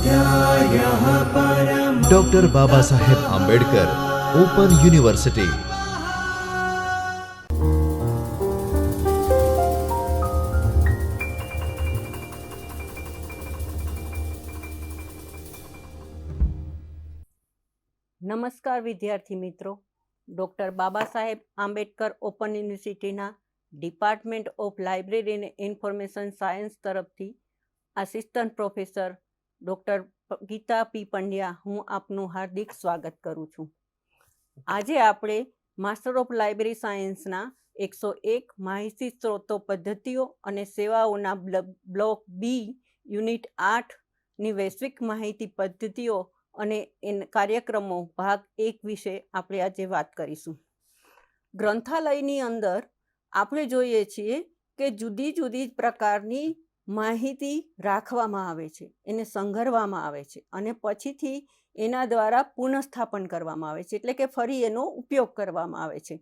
स्वाध्यायः परम ડોક્ટર બાબા Saheb Ambedkar open university નમસ્કાર વિદ્યાર્થી મિત્રો ડૉક્ટર બાબા સાહેબ આંબેડકર ઓપન યુનિવર્સિટીના ડિપાર્ટમેન્ટ ઓફ લાઇબ્રેરી અને ઇન્ફોર્મેશન સાયન્સ તરફથી assistant professor doctor Gita P Pandya, હું આપનું હાર્દિક સ્વાગત કરું છું. આજે આપણે માસ્ટર ઓફ લાઇબ્રેરી સાયન્સના એકસો એક માહિતી સ્ત્રોતો, પદ્ધતિઓ અને સેવાઓના બ્લ- બ્લોક બી યુનિટ આઠની વૈશ્વિક માહિતી પદ્ધતિઓ અને એન, કાર્યક્રમો ભાગ એક વિશે આપણે આજે વાત કરીશું. ગ્રંથાલયની અંદર આપણે જોઈએ છીએ કે જુદી જુદી પ્રકારની માહિતી રાખવામાં આવે છે, એને સંઘરવામાં આવે છે અને પછીથી એના દ્વારા પુનઃસ્થાપન કરવામાં આવે છે. એટલે કે ફરી એનો ઉપયોગ કરવામાં આવે છે.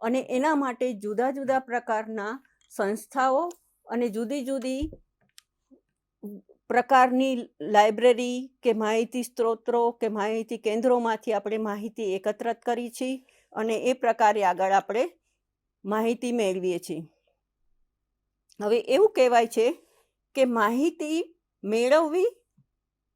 અને એના માટે જુદા જુદા પ્રકારના સંસ્થાઓ અને જુદી જુદી પ્રકારની લાઇબ્રેરી કે માહિતી સ્ત્રોતો કે માહિતી કેન્દ્રોમાંથી આપણે માહિતી એકત્રિત કરી છે અને એ પ્રકારે આગળ આપણે માહિતી મેળવીએ છીએ. હવે એવું કહેવાય છે કે માહિતી મેળવવી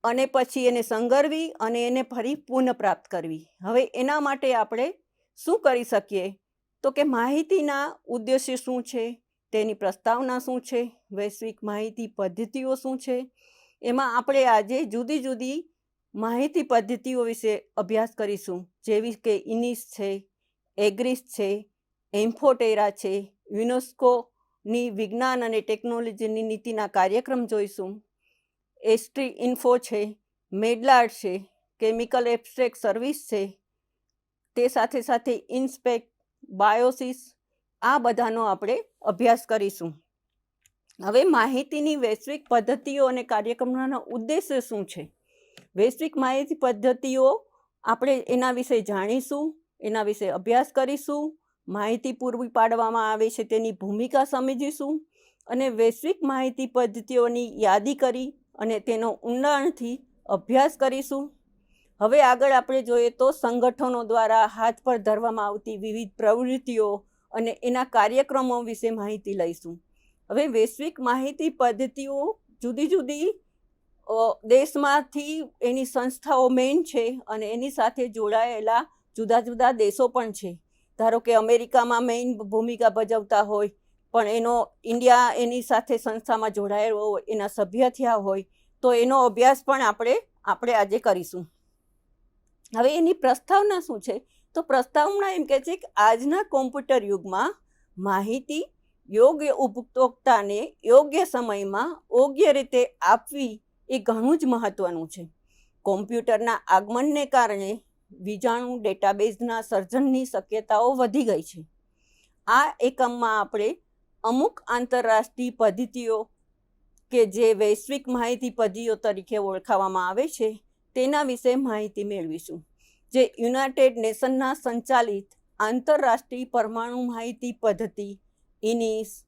અને પછી એને સંગરવી અને એને ફરી પુનઃપ્રાપ્ત કરવી. હવે એના માટે આપણે શું કરી શકીએ? તો કે માહિતીના ઉદ્દેશ્ય શું છે? તેની પ્રસ્તાવના શું છે? વૈશ્વિક માહિતી પદ્ધતિઓ શું છે? એમાં આપણે આજે જુદી જુદી માહિતી પદ્ધતિઓ વિશે અભ્યાસ કરીશું. જેવી કે ઇનિસ છે, એગ્રીસ છે, એમ્ફોટેરા છે યુનેસ્કોની વિજ્ઞાન અને ટેકનોલોજીની નીતિના કાર્યક્રમ જોઈશું. એસ્ટ્રી ઇન્ફો છે મેડલાર્ડ છે કેમિકલ એબ્સ્ટ્રેક્ટ સર્વિસ છે, તે સાથે સાથે ઇન્સ્પેક્ટ બાયોસિસ આ બધાનો આપણે અભ્યાસ કરીશું. હવે માહિતીની વૈશ્વિક પદ્ધતિઓ અને કાર્યક્રમોના ઉદ્દેશ્ય શું છે? વૈશ્વિક માહિતી પદ્ધતિઓ આપણે એના વિશે જાણીશું, એના વિશે અભ્યાસ કરીશું માહિતી પૂરી પાડવામાં આવે છે તેની ભૂમિકા સમજીશું અને વૈશ્વિક માહિતી પદ્ધતિઓની યાદી કરી અને તેનો ઊંડાણથી અભ્યાસ કરીશું. હવે આગળ આપણે જોઈએ તો સંગઠનો દ્વારા હાથ પર ધરવામાં આવતી વિવિધ પ્રવૃત્તિઓ અને એના કાર્યક્રમો વિશે માહિતી લઈશું. હવે વૈશ્વિક માહિતી પદ્ધતિઓ જુદી જુદી દેશમાંથી એની સંસ્થાઓ મેઇન છે અને એની સાથે જોડાયેલા જુદા જુદા દેશો પણ છે. ધારો કે અમેરિકામાં મેઇન ભૂમિકા ભજવતા હોય, પણ એનો ઇન્ડિયા એની સાથે સંસ્થામાં જોડાયેલો હોય, એના સભ્ય થયા હોય, તો એનો અભ્યાસ પણ આપણે આપણે આજે કરીશું. હવે એની પ્રસ્તાવના શું છે? તો પ્રસ્તાવના એમ કહે છે કે આજના કોમ્પ્યુટર યુગમાં માહિતી યોગ્ય ઉપભોક્તાને યોગ્ય સમયમાં યોગ્ય રીતે આપવી એ ઘણું જ મહત્ત્વનું છે. કોમ્પ્યુટરના આગમનને કારણે વીજાણુ ડેટાબેઝના સર્જનની શક્યતાઓ વધી ગઈ છે. આ એકમમાં આપણે અમુક આંતરરાષ્ટ્રીય પદ્ધતિઓ કે જે વૈશ્વિક માહિતી પદ્ધતિઓ તરીકે ઓળખાવામાં આવે છે, તેના વિશે માહિતી મેળવીશું. જે યુનાઇટેડ નેશનના સંચાલિત આંતરરાષ્ટ્રીય પરમાણુ માહિતી પદ્ધતિ, ઇનિસ,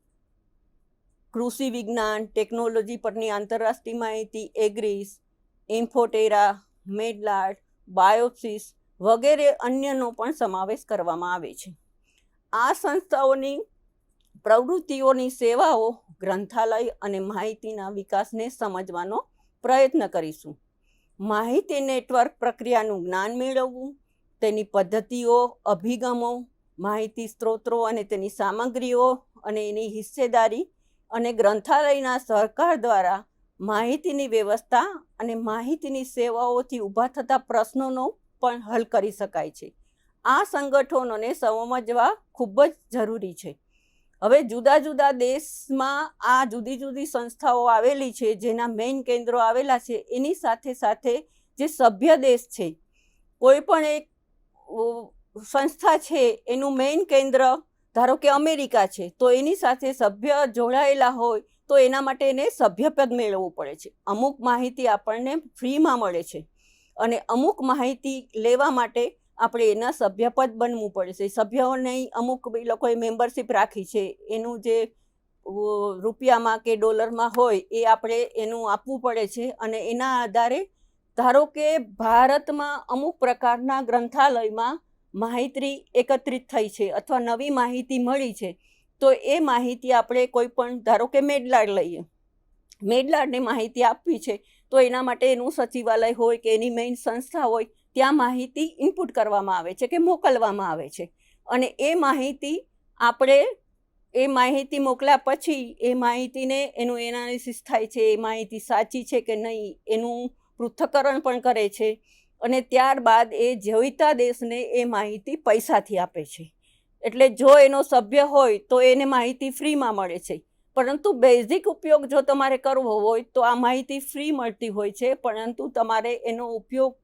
કૃષિ વિજ્ઞાન, ટેકનોલોજી પરની આંતરરાષ્ટ્રીય માહિતી, એગ્રીસ, ઇન્ફોટેરા, મેડલાર્ડ બાયોપ્સિસ વગેરે અન્યનો પણ સમાવેશ કરવામાં આવે છે. આ સંસ્થાઓની પ્રવૃત્તિઓની સેવાઓ ગ્રંથાલય અને માહિતીના વિકાસને સમજવાનો પ્રયત્ન કરીશું. માહિતી નેટવર્ક પ્રક્રિયાનું જ્ઞાન મેળવવું, તેની પદ્ધતિઓ, અભિગમો, માહિતી સ્ત્રોતો અને તેની સામગ્રીઓ અને એની હિસ્સેદારી અને ગ્રંથાલયના સરકાર દ્વારા માહિતીની વ્યવસ્થા અને માહિતીની સેવાઓથી ઊભા થતા પ્રશ્નોનો પણ હલ કરી શકાય છે. આ સંગઠનોને સમજવા ખૂબ જ જરૂરી છે. હવે જુદા જુદા દેશમાં આ જુદી જુદી સંસ્થાઓ આવેલી છે, જેના મેઇન કેન્દ્રો આવેલા છે, એની સાથે સાથે જે સભ્ય દેશ છે, કોઈ પણ એક સંસ્થા છે, એનું મેઇન કેન્દ્ર ધારો કે અમેરિકા છે, તો એની સાથે સભ્ય જોડાયેલા હોય તો એના માટે એને સભ્યપદ મેળવવું પડે છે. અમુક માહિતી આપણને ફ્રીમાં મળે છે અને અમુક માહિતી લેવા માટે આપણે એના સભ્યપદ બનવું પડે છે. સભ્યોને અમુક એ લોકોએ મેમ્બરશિપ રાખી છે. એનું જે રૂપિયામાં કે ડોલરમાં હોય એ આપણે એનું આપવું પડે છે અને એના આધારે ધારો કે ભારતમાં અમુક પ્રકારના ગ્રંથાલયમાં માહિતી એકત્રિત થઈ છે અથવા નવી માહિતી મળી છે તો એ માહિતી આપણે કોઈ પણ, ધારો કે મેડલાડ લઈએ. મેડલાડને માહિતી આપવી છે, તો એના માટે એનું સચિવાલય હોય કે એની મેઇન સંસ્થા હોય, ત્યાં માહિતી ઇનપુટ કરવામાં આવે છે કે મોકલવામાં આવે છે. અને એ માહિતી આપણે, એ માહિતી મોકલ્યા પછી, એ માહિતીને એનું એનાલિસિસ થાય છે, એ માહિતી સાચી છે કે નહીં, એનું પૃથ્થકરણ પણ કરે છે. અને ત્યારબાદ એ જોઈતા દેશને એ માહિતી પૈસાથી આપે છે. એટલે જો એનો સભ્ય હોય તો એને માહિતી ફ્રીમાં મળે છે. પરંતુ બેઝિક ઉપયોગ જો તમારે કરવો હોય તો આ માહિતી ફ્રી મળતી હોય છે. પરંતુ તમારે એનો ઉપયોગ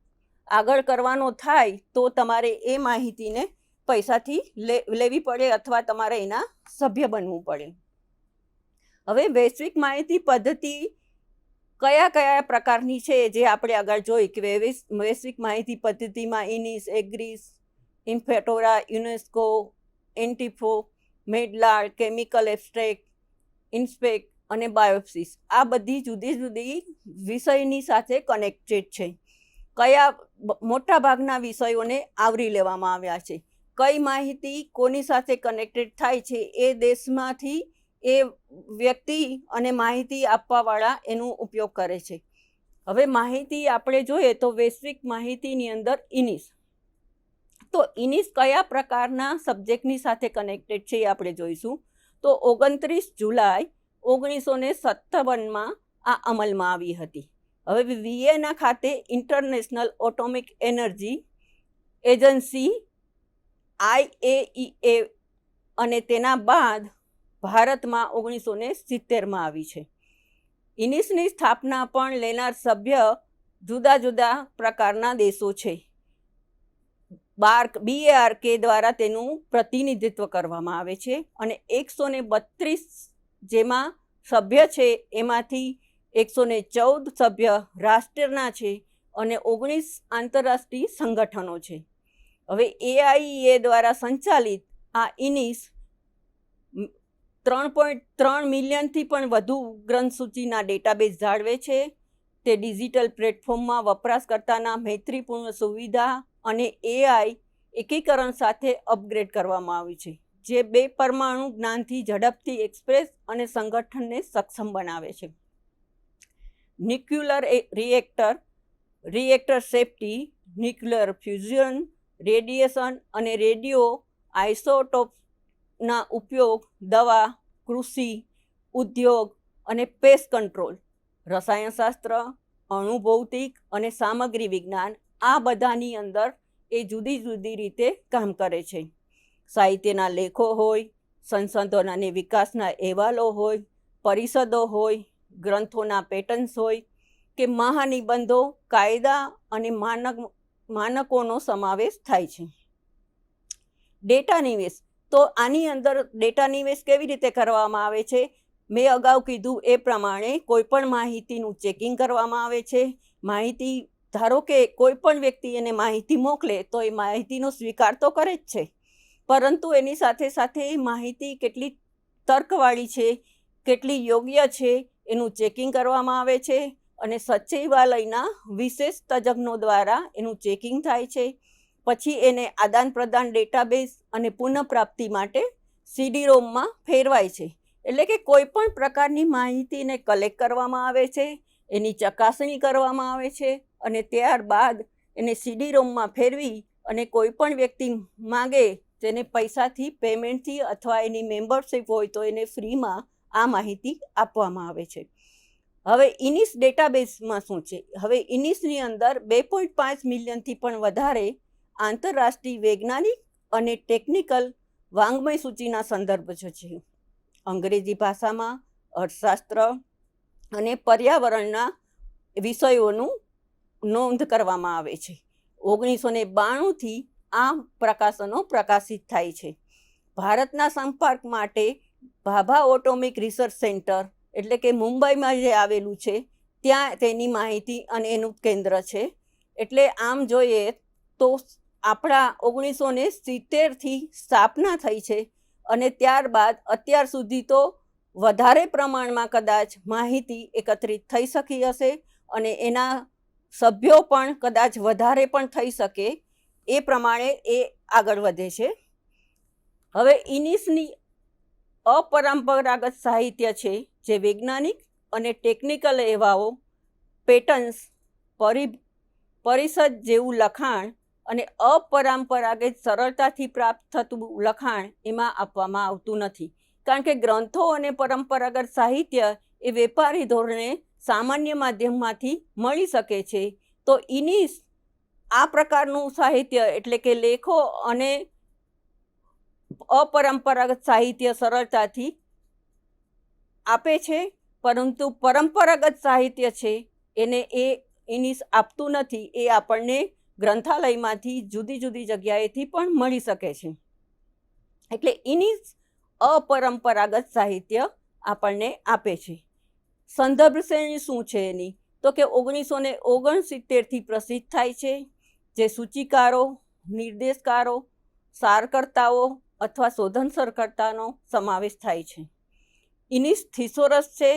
આગળ કરવાનો થાય તો તમારે એ માહિતીને પૈસાથી લેવી પડે અથવા તમારે એના સભ્ય બનવું પડે. હવે વૈશ્વિક માહિતી પદ્ધતિ કયા કયા પ્રકારની છે જે આપણે આગળ જોઈ કે વૈશ્વિક માહિતી પદ્ધતિમાં ઇનિસ, એગ્રીસ, ઇન્ફેટોરા, યુનેસ્કો એન્ટીફો મેડલાર કેમિકલ એબ્સ્ટ્રેક્ટ ઇન્સ્પેક્ટ અને બાયોપ્સિસ આ બધી જુદી જુદી વિષયની સાથે કનેક્ટેડ છે. કયા મોટાભાગના મોટા ભાગના વિષયોને આવરી લેવામાં આવ્યા છે. કઈ માહિતી કોની સાથે કનેક્ટેડ થાય છે એ દેશમાંથી એ વ્યક્તિ અને માહિતી આપવાવાળા એનો ઉપયોગ કરે છે. હવે માહિતી આપણે જોઈએ તો વૈશ્વિક માહિતીની અંદર ઇનિસ તો ઇનિસ કયા પ્રકારના સબ્જેક્ટની સાથે કનેક્ટેડ છે એ આપણે જોઈશું. તો ઓગણત્રીસ જુલાઈ ઓગણીસો ને સત્તાવનમાં આ અમલમાં આવી હતી. હવે વિયેના ખાતે international atomic energy agency IAEA અને તેના બાદ ભારતમાં ઓગણીસો ને સિત્તેરમાં આવી છે. ઇનિસની સ્થાપના પણ લેનાર સભ્ય જુદા જુદા પ્રકારના દેશો છે. બાર બીએઆરકે દ્વારા તેનું પ્રતિનિધિત્વ કરવામાં આવે છે અને એકસો ને બત્રીસ જેમાં સભ્ય છે એમાંથી એકસો ને ચૌદ સભ્ય રાષ્ટ્રના છે અને ઓગણીસ આંતરરાષ્ટ્રીય સંગઠનો છે. હવે એઆઈએ દ્વારા સંચાલિત આ ઇનિસ ત્રણ પોઈન્ટ ત્રણ મિલિયનથી પણ વધુ ગ્રંથસૂચિના ડેટાબેઝ જાળવે છે. તે ડિજિટલ પ્લેટફોર્મમાં વપરાશકર્તાના મૈત્રીપૂર્ણ સુવિધા અને એઆઈ એકીકરણ સાથે અપગ્રેડ કરવામાં આવી છે, જે બે પરમાણુ જ્ઞાનથી ઝડપથી એક્સપ્રેસ અને સંગઠનને સક્ષમ બનાવે છે. Nuclear reactor reactor safety nuclear fusion radiation અને રેડિયો આઇસોટોપના ઉપયોગ, દવા, કૃષિ, ઉદ્યોગ અને પેસ્ટ કંટ્રોલ રસાયણશાસ્ત્ર, અણુભૌતિક અને સામગ્રી વિજ્ઞાન આ બધાની અંદર એ જુદી જુદી રીતે કામ કરે છે. સાહિત્યના લેખો હોય સંસદોના વિકાસના અહેવાલો હોય, પરિષદો હોય, ગ્રંથોના પેટર્ન્સ હોય કે મહાનિબંધો, કાયદા અને માનક, માનકોનો સમાવેશ થાય છે. ડેટા નિવેશ. તો આની અંદર ડેટા નિવેશ કેવી રીતે કરવામાં આવે છે? મેં અગાઉ કીધું એ પ્રમાણે કોઈપણ માહિતીનું ચેકિંગ કરવામાં આવે છે. માહિતી ધારો કે કોઈ પણ વ્યક્તિ એને માહિતી મોકલે, તો એ માહિતીનો સ્વીકાર તો કરે જ છે. પરંતુ એની સાથે સાથે એ માહિતી કેટલી તર્કવાળી છે, કેટલી યોગ્ય છે, એનું ચેકિંગ કરવામાં આવે છે અને સચિવાલયના વિશેષ તજજ્ઞો દ્વારા એનું ચેકિંગ થાય છે. પછી એને આદાન પ્રદાન ડેટાબેઝ અને પુનઃપ્રાપ્તિ માટે સીડી રોમમાં ફેરવાય છે. એટલે કે કોઈ પણ પ્રકારની માહિતીને કલેક્ટ કરવામાં આવે છે, એની ચકાસણી કરવામાં આવે છે. અને ત્યારબાદ એને સીડી રોમમાં ફેરવી અને કોઈ પણ વ્યક્તિ માગે તેને પૈસાથી પેમેન્ટથી અથવા એની મેમ્બરશીપ હોય તો એને ફ્રીમાં આ માહિતી આપવામાં આવે છે. હવે ઇનિસ ડેટાબેઝમાં શું છે? હવે ઇનિસની અંદર બે પોઈન્ટ પાંચ મિલિયનથી પણ વધારે આંતરરાષ્ટ્રીય વૈજ્ઞાનિક અને ટેકનિકલ વાંગ્મય સૂચિના સંદર્ભ છે અંગ્રેજી ભાષામાં અર્થશાસ્ત્ર અને પર્યાવરણના વિષયોનું નોંધ કરવામાં આવે છે. ઓગણીસો ને બાણુંથી આ પ્રકાશનો પ્રકાશિત થાય છે. ભારતના સંપર્ક માટે ભાભા ઓટોમિક રિસર્ચ સેન્ટર એટલે કે મુંબઈમાં જે આવેલું છે, ત્યાં તેની માહિતી અને એનું કેન્દ્ર છે. એટલે આમ જોઈએ તો આપણા ઓગણીસો ને સિત્તેરથી સ્થાપના થઈ છે અને ત્યારબાદ અત્યાર સુધી તો વધારે પ્રમાણમાં કદાચ માહિતી એકત્રિત થઈ શકી હશે અને એના સભ્યો પણ કદાચ વધારે પણ થઈ શકે એ પ્રમાણે એ આગળ વધે છે. હવે ઇનિસની અપરંપરાગત સાહિત્ય છે જે વૈજ્ઞાનિક અને ટેકનિકલ એવાઓ, પેટર્ન્સ, પરિ, પરિષદ જેવું લખાણ અને અપરંપરાગત સરળતાથી પ્રાપ્ત થતું લખાણ એમાં આપવામાં આવતું નથી. કારણ કે ગ્રંથો અને પરંપરાગત સાહિત્ય એ વેપારી ધોરણે સામાન્ય માધ્યમમાંથી મળી શકે છે. તો એની આ પ્રકારનું સાહિત્ય એટલે કે લેખો અને અપરંપરાગત સાહિત્ય સરળતાથી આપે છે, પરંતુ પરંપરાગત સાહિત્ય છે, એને એ ઇનિસ આપતું નથી, એ આપણને ગ્રંથાલયમાંથી જુદી જુદી જગ્યાએથી પણ મળી શકે છે. એટલે ઇનિસ અપરંપરાગત સાહિત્ય આપણને આપે છે. સંદર્ભ શ્રેણી શું છે એની? તો કે ઓગણીસો ને ઓગણસિત્તેરથી પ્રસિદ્ધ થાય છે જે સૂચિકારો, નિર્દેશકારો, સારકર્તાઓ અથવા શોધનસરકર્તાનો સમાવેશ થાય છે. ઇનિસ થિસોરસ છે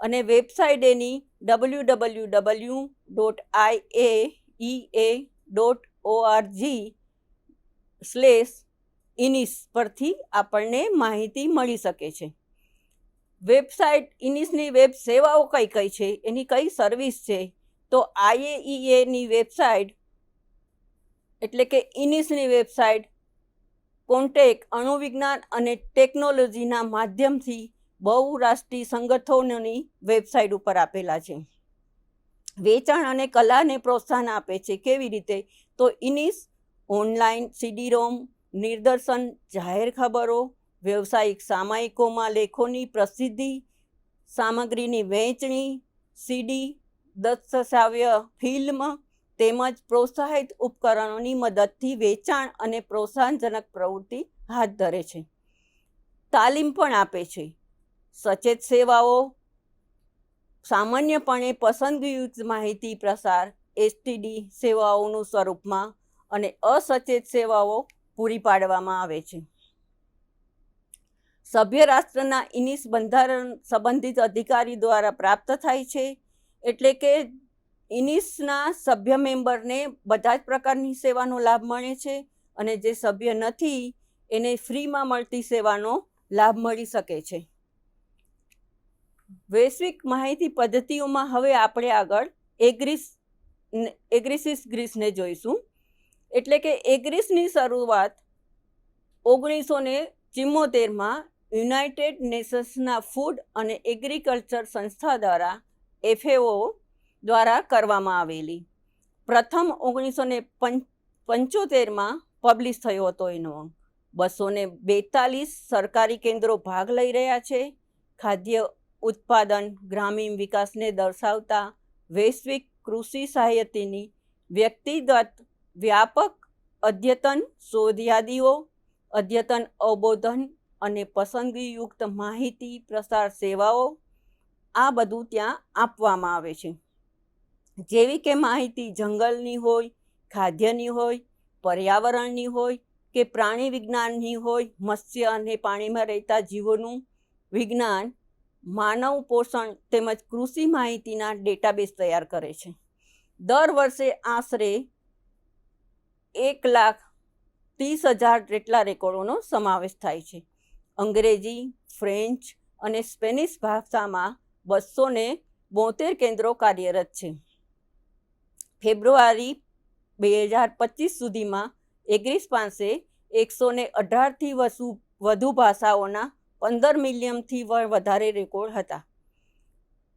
અને website any W W W dot I A E A dot ORG slash INIS પરથી આપણને માહિતી મળી શકે છે. વેબસાઇટ ઇનિસની વેબ સેવાઓ કઈ કઈ છે? એની કઈ સર્વિસ છે? તો આઈએઈએની વેબસાઇટ, એટલે કે ઇનિસની વેબસાઇટ, કોન્ટેક અણુવિજ્ઞાન અને ટેકનોલોજીના માધ્યમથી બહુરાષ્ટ્રીય સંગઠનોની વેબસાઇટ ઉપર આપેલા છે. વેચાણ અને કલાને પ્રોત્સાહન આપે છે કેવી રીતે? તો ઇનિસ ઓનલાઈન સીડી રોમ નિદર્શન જાહેર ખબરો વ્યવસાયિક સામાયિકોમાં લેખોની પ્રસિદ્ધિ, સામગ્રીની વહેંચણી, સીડી દત્તશ્રાવ્ય ફિલ્મ તેમજ પ્રોત્સાહિત ઉપકરણોની મદદથી વેચાણ અને પ્રોત્સાહનજનક પ્રવૃત્તિ હાથ ધરે છે. તાલીમ પણ આપે છે. સચેત સેવાઓ, સામાન્યપણે પસંદગીયુક્ત માહિતી પ્રસાર, એસટીડી સેવાઓનું સ્વરૂપમાં અને અસચેત સેવાઓ પૂરી પાડવામાં આવે છે. સભ્ય રાષ્ટ્રના ઇનિસ બંધારણ સંબંધિત અધિકારી દ્વારા પ્રાપ્ત થાય છે. એટલે કે ઇનિસના સભ્ય મેમ્બરને બધા જ પ્રકારની સેવાનો લાભ મળે છે અને જે સભ્ય નથી, એને ફ્રીમાં મળતી સેવાનો લાભ મળી શકે છે. વૈશ્વિક માહિતી પદ્ધતિઓમાં હવે આપણે આગળ એગ્રીસ, એગ્રીસિસ ગ્રીસને જોઈશું. એટલે કે એગ્રીસની શરૂઆત ઓગણીસો ને ચિમ્મોતેરમાં યુનાઇટેડ નેશન્સના ફૂડ અને એગ્રીકલ્ચર સંસ્થા દ્વારા એફએઓ દ્વારા કરવામાં આવેલી. પ્રથમ ઓગણીસો ને પંચોતેરમાં પબ્લિશ થયો હતો એનો બસો ને બેતાલીસ સરકારી કેન્દ્રો ભાગ લઈ રહ્યા છે. ખાદ્ય ઉત્પાદન, ગ્રામીણ વિકાસને દર્શાવતા વૈશ્વિક કૃષિ સહાયતીની વ્યક્તિગત વ્યાપક અદ્યતન શોધ યાદીઓ, અદ્યતન અવબોધન અને પસંદગીયુક્ત માહિતી, પ્રસાર સેવાઓ આ બધું ત્યાં આપવામાં આવે છે. જેવી કે માહિતી જંગલની હોય, ખાદ્યની હોય, પર્યાવરણની હોય કે પ્રાણી વિજ્ઞાનની હોય, મત્સ્ય અને પાણીમાં રહેતા જીવોનું વિજ્ઞાન માનવ પોષણ તેમજ કૃષિ માહિતીના ડેટાબેઝ તૈયાર કરે છે. દર વર્ષે આશરે એક લાખ ત્રીસ હજાર જેટલા રેકોર્ડોનો સમાવેશ થાય છે. અંગ્રેજી, ફ્રેન્ચ અને સ્પેનિશ ભાષામાં બસો ને બોતેર કેન્દ્રો કાર્યરત છે. ફેબ્રુઆરી બે હજાર પચીસ સુધીમાં એગ્રીસ પાસે એકસો ને અઢારથી વધુ વધુ ભાષાઓના પંદર મિલિયનથી વધારે રેકોર્ડ હતા.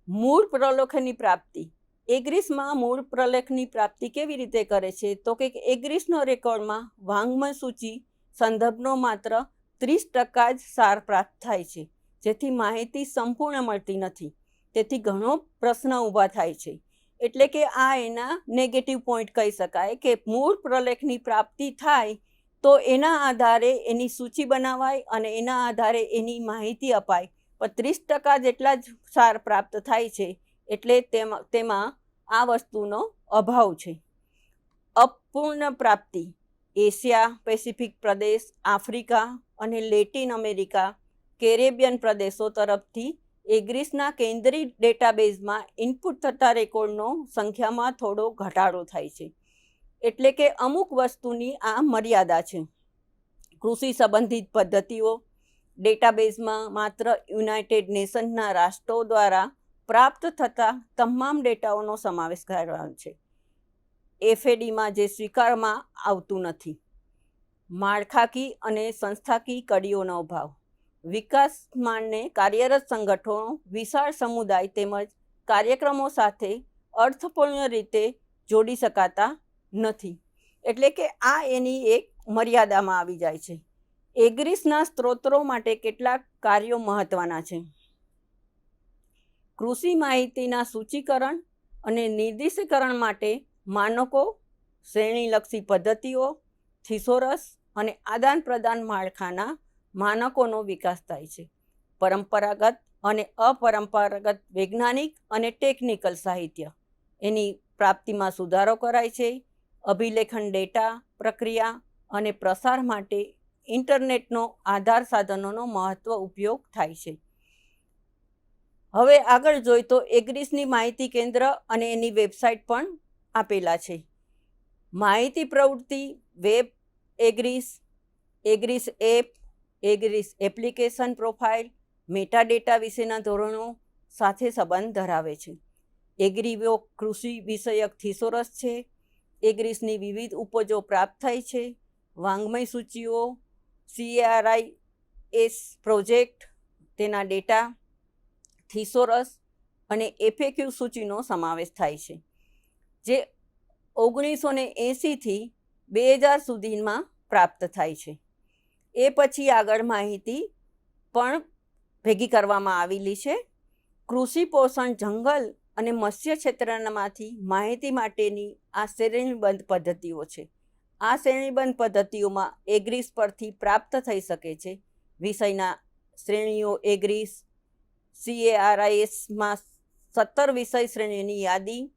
મૂળ પ્રલેખની પ્રાપ્તિ. એગ્રીસમાં મૂળ પ્રલેખની પ્રાપ્તિ કેવી રીતે કરે છે? તો કે એગ્રીસનો રેકોર્ડમાં વાંગ્મય સૂચિ સંદર્ભનો માત્ર ત્રીસ ટકા જ સાર પ્રાપ્ત થાય છે, જેથી માહિતી સંપૂર્ણ મળતી નથી. તેથી ઘણો પ્રશ્ન ઊભા થાય છે. એટલે કે આ એના નેગેટિવ પોઈન્ટ કહી શકાય કે મૂળ પ્રલેખની પ્રાપ્તિ થાય તો એના આધારે એની સૂચિ બનાવાય અને એના આધારે એની માહિતી અપાય. પણ ત્રીસ ટકા જેટલા જ સાર પ્રાપ્ત થાય છે, એટલે તેમાં તેમાં આ વસ્તુનો અભાવ છે. અપૂર્ણ પ્રાપ્તિ. એશિયા, પેસિફિક પ્રદેશ, આફ્રિકા અને લેટિન અમેરિકા, કેરેબિયન પ્રદેશો તરફથી એગ્રીસના કેન્દ્રીય ડેટાબેઝમાં ઇનપુટ થતા રેકોર્ડનો સંખ્યામાં થોડો ઘટાડો થાય છે. એટલે કે અમુક વસ્તુની આ મર્યાદા છે. કૃષિ સંબંધિત પદ્ધતિઓ, ડેટાબેઝમાં માત્ર યુનાઇટેડ નેશન્સના રાષ્ટ્રો દ્વારા પ્રાપ્ત થતા તમામ ડેટાઓનો સમાવેશ કરાયો છે. એફએડીમાં જે સ્વીકારવામાં આવતું નથી. માળખાકી અને સંસ્થાકીય કડીઓનો અભાવ. વિકાસ માનને કાર્યરત સંગઠનો, વિશાળ સમુદાય તેમજ કાર્યક્રમો સાથે અર્થપૂર્ણ રીતે જોડી શકાતા નથી. એટલે કે આ એની એક મર્યાદામાં આવી જાય છે. એગ્રીસના સ્ત્રોતો માટે કેટલાક કાર્યો મહત્વના છે. કૃષિ માહિતીના સૂચિકરણ અને નિર્દિષ્ટીકરણ માટે માનકો, શ્રેણીલક્ષી પદ્ધતિઓ, થિસોરસ અને આદાન પ્રદાન માળખાના માનકોનો વિકાસ થાય છે. પરંપરાગત અને અપરંપરાગત વૈજ્ઞાનિક અને ટેકનિકલ સાહિત્ય. એની પ્રાપ્તિમાં સુધારો કરાય છે. અભિલેખન ડેટા, પ્રક્રિયા અને પ્રસાર માટે ઇન્ટરનેટનો આધાર સાધનોનો મહત્વ ઉપયોગ થાય છે. હવે આગળ જોઈ તો એગ્રીસની માહિતી કેન્દ્ર અને એની વેબસાઇટ પણ આપેલા છે. માહિતી પ્રવૃત્તિ, web, AGRIS AGRIS app, AGRIS application profile meta data વિશેના ધોરણો સાથે સંબંધ ધરાવે છે. એગ્રીવો કૃષિ વિષયક થિસોરસ છે. એગ્રીસની વિવિધ ઉપજો પ્રાપ્ત થાય છે. વાંગ્મય સૂચિઓ, સીઆરઆઈ, એસ પ્રોજેક્ટ, તેના ડેટા, થિસોરસ અને એફેક્યુ સૂચિનો સમાવેશ થાય છે. જે ઓગણીસો ને એંસીથી બે હજાર સુધીમાં પ્રાપ્ત થાય છે. એ પછી આગળ માહિતી પણ ભેગી કરવામાં આવેલી છે. કૃષિ પોષણ જંગલ અને મત્સ્ય ક્ષેત્રમાંથી માહિતી માટેની આ શ્રેણીબંધ પદ્ધતિઓ છે. આ શ્રેણીબંધ પદ્ધતિઓમાં એગ્રીસ પરથી પ્રાપ્ત થઈ શકે છે. વિષયના શ્રેણીઓ એગ્રીસ, સીએઆરઆઈએસમાં સત્તર વિષય શ્રેણીની યાદી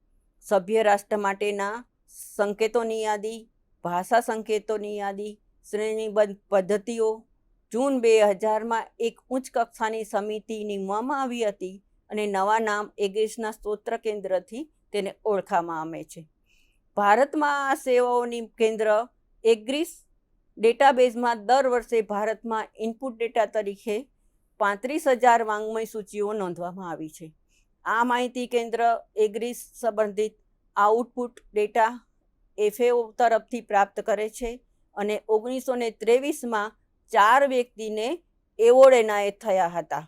સભ્ય રાષ્ટ્ર માટેના સંકેતોની યાદી, ભાષા સંકેતોની યાદી, શ્રેણીબદ્ધ પદ્ધતિઓ. જૂન બે હજારમાં એક ઉચ્ચ કક્ષાની સમિતિ નીમવામાં આવી હતી અને નવા નામ એગ્રીસના સ્તોત્ર કેન્દ્રથી તેને ઓળખવામાં આવે છે. ભારતમાં આ સેવાઓની કેન્દ્ર એગ્રીસ ડેટાબેઝમાં દર વર્ષે ભારતમાં ઇનપુટ ડેટા તરીકે પાંત્રીસ હજાર વાંગ્મય સૂચિઓ નોંધવામાં આવી છે. આ માહિતી કેન્દ્ર એગ્રીસ સંબંધિત આઉટપુટ ડેટા એફએઓ તરફથી પ્રાપ્ત કરે છે અને ઓગણીસો ને ત્રેવીસમાં ચાર વ્યક્તિને એવોર્ડ એનાયત થયા હતા.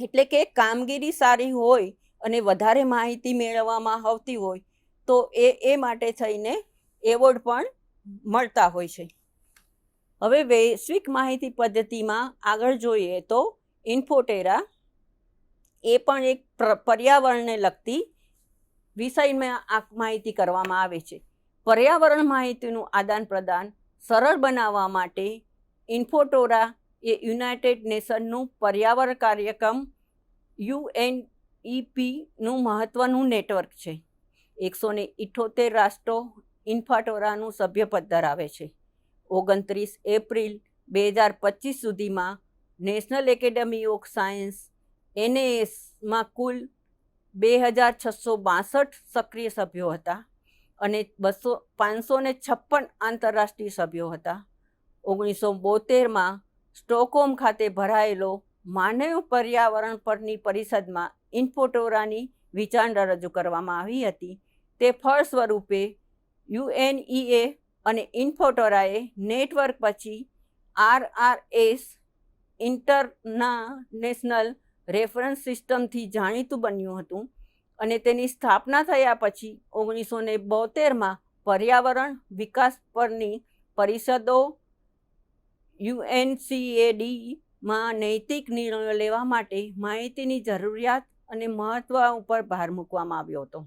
એટલે કે કામગીરી સારી હોય અને વધારે માહિતી મેળવવામાં આવતી હોય, તો એ એ માટે થઈને એવોર્ડ પણ મળતા હોય છે. હવે વૈશ્વિક માહિતી પદ્ધતિમાં આગળ જોઈએ તો ઇન્ફોટેરા એ પણ એક પર્યાવરણને લગતી વિષયમાં આ માહિતી કરવામાં આવે છે. પર્યાવરણ માહિતીનું આદાન પ્રદાન સરળ બનાવવા માટે ઇન્ફોટોરા એ યુનાઇટેડ નેશનનું પર્યાવરણ કાર્યક્રમ યુએનઈપીનું મહત્ત્વનું નેટવર્ક છે. એકસો ને ઇઠોતેર રાષ્ટ્રો ઇન્ફાટોરાનું સભ્યપદ ધરાવે છે. ઓગણત્રીસ એપ્રિલ બે હજાર પચીસ સુધીમાં નેશનલ એકેડમી ઓફ સાયન્સ એનએએસમાં કુલ બે હજાર છસો બાસઠ સક્રિય સભ્યો હતા અને બસો, પાંચસો ને છપ્પન આંતરરાષ્ટ્રીય સભ્યો હતા. ઓગણીસો બોતેરમાં સ્ટોકહોમ ખાતે ભરાયેલો માનવ પર્યાવરણ પરની પરિષદમાં ઇન્ફોટોરાની વિચારણા રજૂ કરવામાં આવી હતી. તે ફળ સ્વરૂપે યુએનઈએ અને ઇન્ફોટોરાએ નેટવર્ક પછી આરઆરએસ ઇન્ટરના નેશનલ રેફરન્સ સિસ્ટમથી જાણીતું બન્યું હતું અને તેની સ્થાપના થયા પછી ઓગણીસો ને બોતેરમાં પર્યાવરણ વિકાસ પરની પરિષદો યુએનસીએડીમાં નૈતિક નિર્ણયો લેવા માટે માહિતીની જરૂરિયાત અને મહત્વ ઉપર ભાર મૂકવામાં આવ્યો હતો.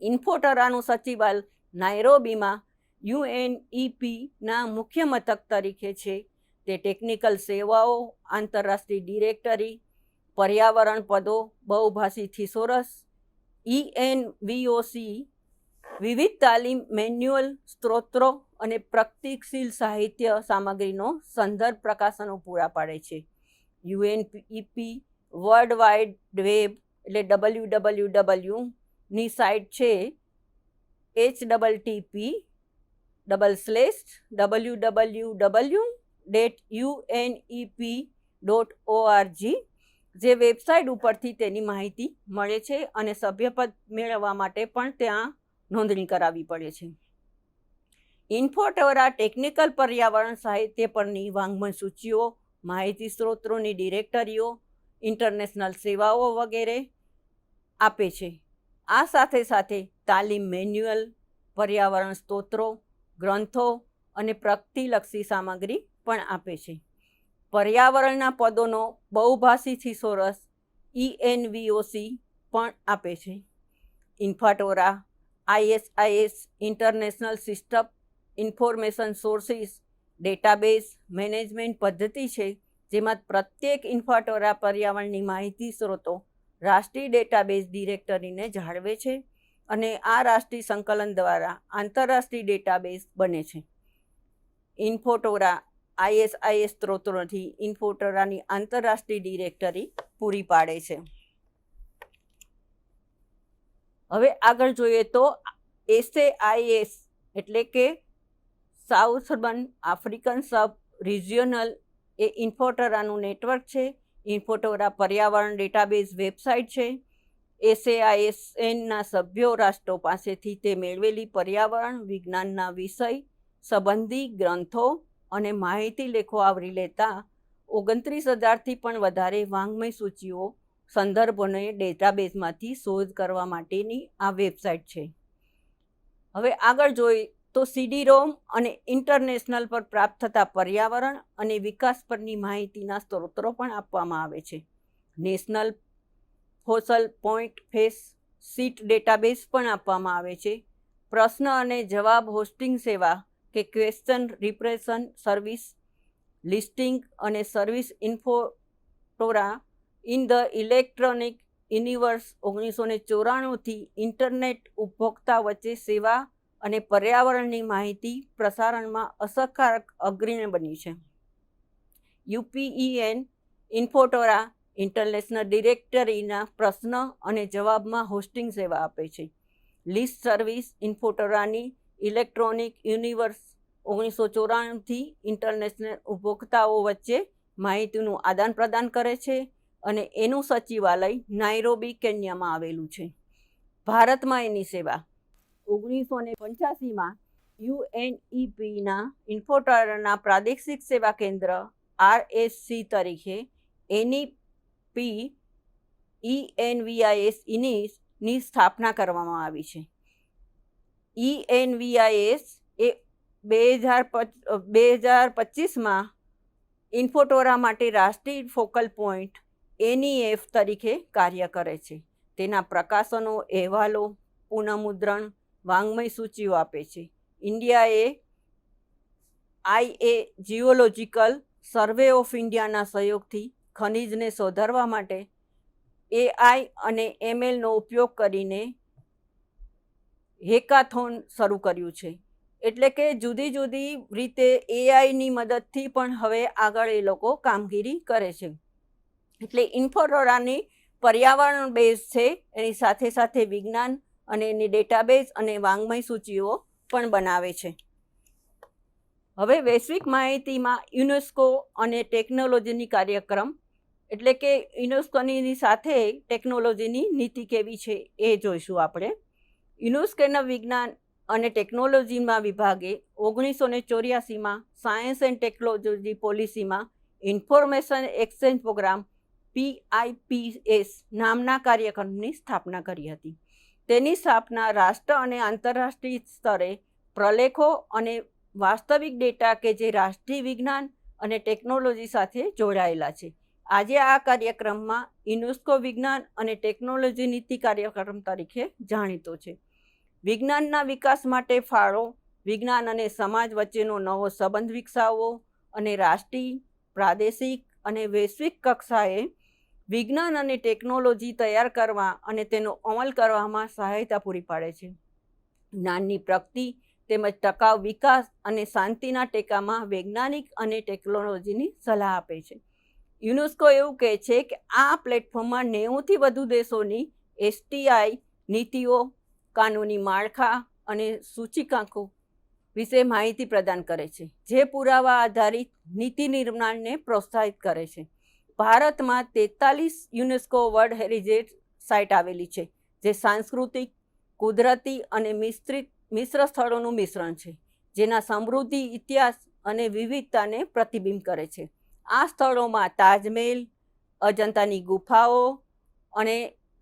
ઇન્ફોટરાનું સચિવાલ નાયરોબીમાં યુએનઈપીના મુખ્ય મથક તરીકે છે. તે ટેકનિકલ સેવાઓ, આંતરરાષ્ટ્રીય ડિરેક્ટરી પર્યાવરણ પદો બહુભાષી થિસોરસ ઈએનવીઓસી વિવિધ તાલીમ, મેન્યુઅલ, સ્ત્રોત્રો અને પ્રગતિશીલ સાહિત્ય સામગ્રીનો સંદર્ભ પ્રકાશનો પૂરા પાડે છે. યુએનઈપી વર્લ્ડ વાઇડ વેબ એટલે ડબલ્યુ ડબલ્યુ ડબલ્યુની સાઇટ છે H double TP double slash W W W dot UNEP dot ORG જે વેબસાઇટ ઉપરથી તેની માહિતી મળે છે અને સભ્યપદ મેળવવા માટે પણ ત્યાં નોંધણી કરાવવી પડે છે. ઇન્ફોટેવરા ટેકનિકલ પર્યાવરણ સાહિત્ય પરની વાંગમય સૂચિઓ, માહિતી સ્ત્રોતોની ડિરેક્ટરીઓ, ઇન્ટરનેશનલ સેવાઓ વગેરે આપે છે. આ સાથે સાથે તાલીમ મેન્યુઅલ, પર્યાવરણ સ્તોત્રો ગ્રંથો અને પ્રગતિલક્ષી સામગ્રી પણ આપે છે. પર્યાવરણના પદોનો બહુભાષી થિસોરસ ઈએનવીઓસી પણ આપે છે. Infoterra ISIS international system, information sources, database, management પદ્ધતિ છે, જેમાં પ્રત્યેક ઇન્ફાટોરા પર્યાવરણની માહિતી સ્ત્રોતો રાષ્ટ્રીય ડેટાબેઝ ડિરેક્ટરીને જાળવે છે અને આ રાષ્ટ્રીય સંકલન દ્વારા આંતરરાષ્ટ્રીય ડેટાબેઝ બને છે. ઇન્ફોટોરા આઈએસઆઈએસ સ્ત્રોતોથી ઇન્ફોટરાની આંતરરાષ્ટ્રીય ડિરેક્ટરી પૂરી પાડે છે. હવે આગળ જોઈએ તો એસએઆઈએસ એટલે કે સાઉથ આફ્રિકન સબ રિજિયોનલ એ ઇન્ફોટરાનું નેટવર્ક છે. ઇન્ફોટોરા પર્યાવરણ ડેટાબેઝ વેબસાઇટ છે. એસએઆઈએસએનના સભ્યો રાષ્ટ્રો પાસેથી તે મેળવેલી પર્યાવરણ વિજ્ઞાનના વિષય, સંબંધી ગ્રંથો અને માહિતી લેખો આવરી લેતા ઓગણત્રીસ હજારથી પણ વધારે વાંગ્મય સૂચિઓ સંદર્ભોને ડેટાબેઝમાંથી શોધ કરવા માટેની આ વેબસાઇટ છે. હવે આગળ જોઈ તો સીડી રોમ અને ઇન્ટરનેશનલ પર પ્રાપ્ત થતા પર્યાવરણ અને વિકાસ પરની માહિતીના સ્ત્રોતો પણ આપવામાં આવે છે. નેશનલ ફોસલ પોઈન્ટ ફેસ સીટ ડેટાબેઝ પણ આપવામાં આવે છે. પ્રશ્ન અને જવાબ હોસ્ટિંગ સેવા કે ક્વેશ્ચન રિપ્રેશન સર્વિસ લિસ્ટિંગ અને service Infoterra in the electronic universe ઓગણીસો ને ચોરાણુંથી ઇન્ટરનેટ ઉપભોક્તા વચ્ચે સેવા અને પર્યાવરણની માહિતી પ્રસારણમાં અસરકારક અગ્રણી બની છે. યુપીઈએન ઇન્ફોટોરા ઇન્ટરનેશનલ ડિરેક્ટરીના પ્રશ્ન અને જવાબમાં હોસ્ટિંગ સેવા આપે છે. લિસ્ટ સર્વિસ ઇન્ફોટોરાની ઇલેક્ટ્રોનિક યુનિવર્સ ઓગણીસો ચોરાણુંથી ઇન્ટરનેશનલ ઉપભોક્તાઓ વચ્ચે માહિતીનું આદાન પ્રદાન કરે છે અને એનું સચિવાલય નાઇરોબી કેન્યામાં આવેલું છે. ભારતમાં એની સેવા. ઓગણીસો ને પંચ્યાસીમાં યુએનઈપીના ઇન્ફોટરના પ્રાદેશિક સેવા કેન્દ્ર આરએસસી તરીકે એનઈપી ઈએનવીઆઈએસ ઇનિસની સ્થાપના કરવામાં આવી છે. ઈએનવીઆઈએસ એ બે હજાર બે હજાર પચીસમાં ઇન્ફોટોરા માટે રાષ્ટ્રીય ફોકલ પોઈન્ટ એનઈએફ તરીકે કાર્ય કરે છે. તેના પ્રકાશનો અહેવાલો, પુનઃમુદ્રણ, વાંગ્મય સૂચિઓ આપે છે. ઇન્ડિયાએ આઈએ જીઓલોજિકલ સર્વે ઓફ ઇન્ડિયાના સહયોગથી ખનિજને શોધારવા માટે એઆઈ અને એમએલનો ઉપયોગ કરીને હેકાથોન શરૂ કર્યું છે. એટલે કે જુદી જુદી રીતે એઆઈની મદદથી પણ હવે આગળ એ લોકો કામગીરી કરે છે. એટલે ઇન્ફોરોરાની પર્યાવરણ બેઝ છે, એની સાથે સાથે વિજ્ઞાન અને એની ડેટાબેઝ અને વાંગ્મય સૂચિઓ પણ બનાવે છે. હવે વૈશ્વિક માહિતીમાં યુનેસ્કો અને ટેકનોલોજીની કાર્યક્રમ, એટલે કે યુનેસ્કોની સાથે ટેકનોલોજીની નીતિ કેવી છે એ જોઈશું આપણે. યુનેસ્કોના વિજ્ઞાન અને ટેકનોલોજીમાં વિભાગે ઓગણીસો ને ચોર્યાસીમાં સાયન્સ એન્ડ ટેકનોલોજી પોલિસીમાં ઇન્ફોર્મેશન એક્સચેન્જ પ્રોગ્રામ પીઆઈપીએસ નામના કાર્યક્રમની સ્થાપના કરી હતી. તેની સ્થાપના રાષ્ટ્ર અને આંતરરાષ્ટ્રીય સ્તરે પ્રલેખો અને વાસ્તવિક ડેટા કે જે રાષ્ટ્રીય વિજ્ઞાન અને ટેકનોલોજી સાથે જોડાયેલા છે. આજે આ કાર્યક્રમમાં યુનેસ્કો વિજ્ઞાન અને ટેકનોલોજી નીતિ કાર્યક્રમ તરીકે જાણીતો છે. વિજ્ઞાનના વિકાસ માટે ફાળો, વિજ્ઞાન અને સમાજ વચ્ચેનો નવો સંબંધ વિકસાવવો અને રાષ્ટ્રીય, પ્રાદેશિક અને વૈશ્વિક કક્ષાએ વિજ્ઞાન અને ટેકનોલોજી તૈયાર કરવા અને તેનો અમલ કરવામાં સહાયતા પૂરી પાડે છે. જ્ઞાનની પ્રગતિ તેમજ ટકાઉ વિકાસ અને શાંતિના ટેકામાં વૈજ્ઞાનિક અને ટેકનોલોજીની સલાહ આપે છે. યુનેસ્કો એવું કહે છે કે આ પ્લેટફોર્મમાં નેવુંથી વધુ દેશોની એસટીઆઈ નીતિઓ કાનૂની માળખા અને સૂચિકાંકો વિશે માહિતી પ્રદાન કરે છે, જે પુરાવા આધારિત નીતિ નિર્માણને પ્રોત્સાહિત કરે છે. ભારતમાં તેતાલીસ યુનેસ્કો વર્લ્ડ હેરિટેજ સાઇટ આવેલી છે, જે સાંસ્કૃતિક, કુદરતી અને મિશ્રિત મિશ્ર સ્થળોનું મિશ્રણ છે, જેના સમૃદ્ધિ, ઇતિહાસ અને વિવિધતાને પ્રતિબિંબ કરે છે. આ સ્થળોમાં તાજમહેલ, અજંતાની ગુફાઓ અને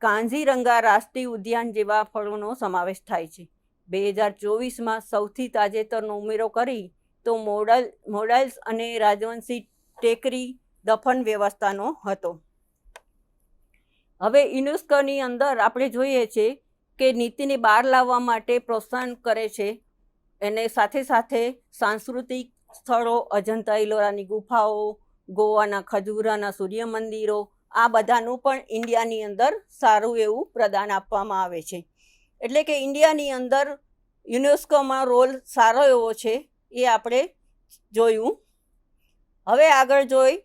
કાંઝીરંગા રાષ્ટ્રીય ઉદ્યાન જેવા ફળોનો સમાવેશ થાય છે. બે હજાર ચોવીસમાં સૌથી તાજેતરનો ઉમેરો કરી તો મોડલ, મોડલ્સ અને રાજવંશી ટેકરી દફન વ્યવસ્થાનો હતો. હવે યુનેસ્કોની અંદર આપણે જોઈએ છે કે નીતિને બહાર લાવવા માટે પ્રોત્સાહન કરે છે એને સાથે સાથે સાંસ્કૃતિક સ્થળો, અજંતા ઇલોરાની ગુફાઓ, ગોવાના ખજૂરાના સૂર્ય મંદિરો આ બધાનું પણ ઇન્ડિયાની અંદર સારું એવું પ્રદાન આપવામાં આવે છે. એટલે કે ઇન્ડિયાની અંદર યુનેસ્કોમાં રોલ સારો એવો છે એ આપણે જોયું. હવે આગળ જોઈ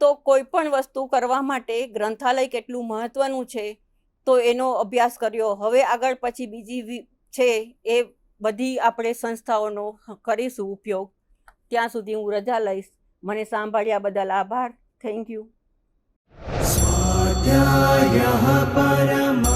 તો કોઈ પણ વસ્તુ કરવા માટે ગ્રંથાલય કેટલું મહત્ત્વનું છે તો એનો અભ્યાસ કર્યો. હવે આગળ પછી બીજી છે એ બધી આપણે સંસ્થાઓનો કરીશું ઉપયોગ. ત્યાં સુધી હું રજા લઈશ. મને સાંભળ્યા બદલ આભાર. થેન્ક યુ ध्यायः परम